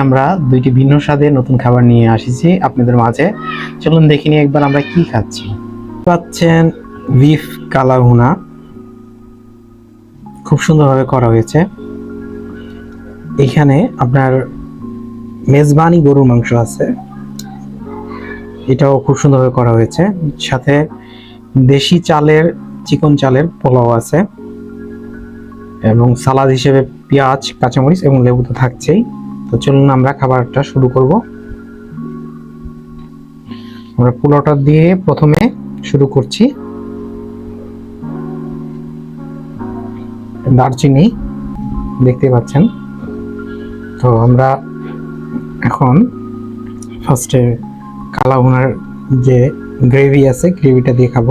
আমরা দুইটি ভিন্ন স্বাদে নতুন খাবার নিয়ে আসিছি আপনাদের মাঝে। চলুন দেখে নিই একবার আমরা কি খাচ্ছি। পাচ্ছেন বিফ কালাভুনা। খুব সুন্দরভাবে করা হয়েছে। এখানে আপনার মেজবানি গরুর মাংস আছে। এটাও খুব সুন্দরভাবে করা হয়েছে। সাথে দেশি চালের, চিকন চালের পোলাও আছে। এবং সালাদ হিসেবে পেঁয়াজ, কাঁচামরিচ এবং লেবু তো থাকছেই। তো চলুন আমরা খাবারটা শুরু করব। আমরা পোলাওটা দিয়ে প্রথমে শুরু করছি। দারচিনি, দেখতে পাচ্ছেন। তো আমরা এখন ফার্স্টে কালাভুনার যে গ্রেভি আছে গ্রেভিটা দিয়ে খাব।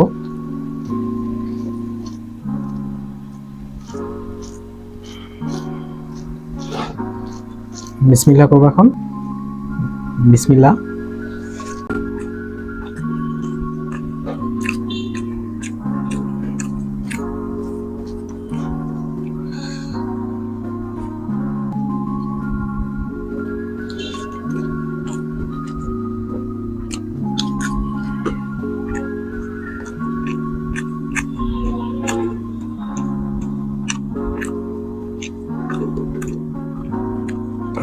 বিসমিল্লা করব এখন। বিসমিল্লা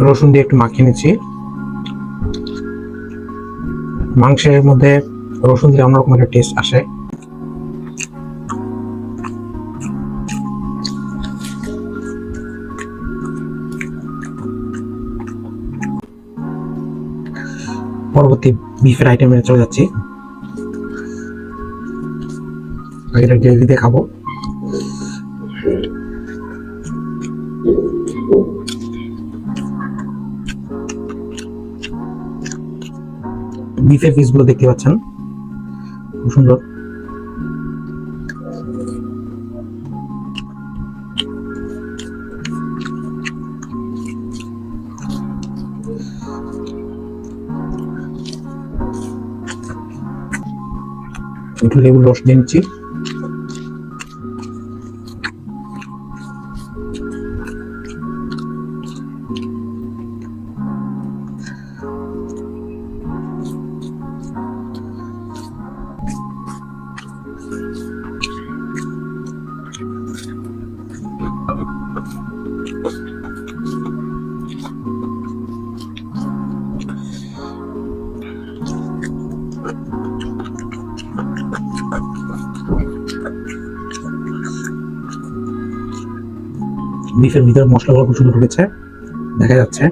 রসুন দিয়ে একটু মাখিয়ে নিচ্ছি। মাংসের মধ্যে রসুন দিলে অন্যরকম একটা টেস্ট আসে। পরবর্তী বিফের আইটেমে চলে যাচ্ছি। এটা গ্রেভি দিয়ে খাব। বিফের পিসগুলো দেখতে পাচ্ছেন। খুব সুন্দর। একটু লেবুর রস দিয়ে নিচ্ছি। বিফের ভিতরে মশলাগুলো খুব সুন্দর ঢুকেছে দেখা যাচ্ছে।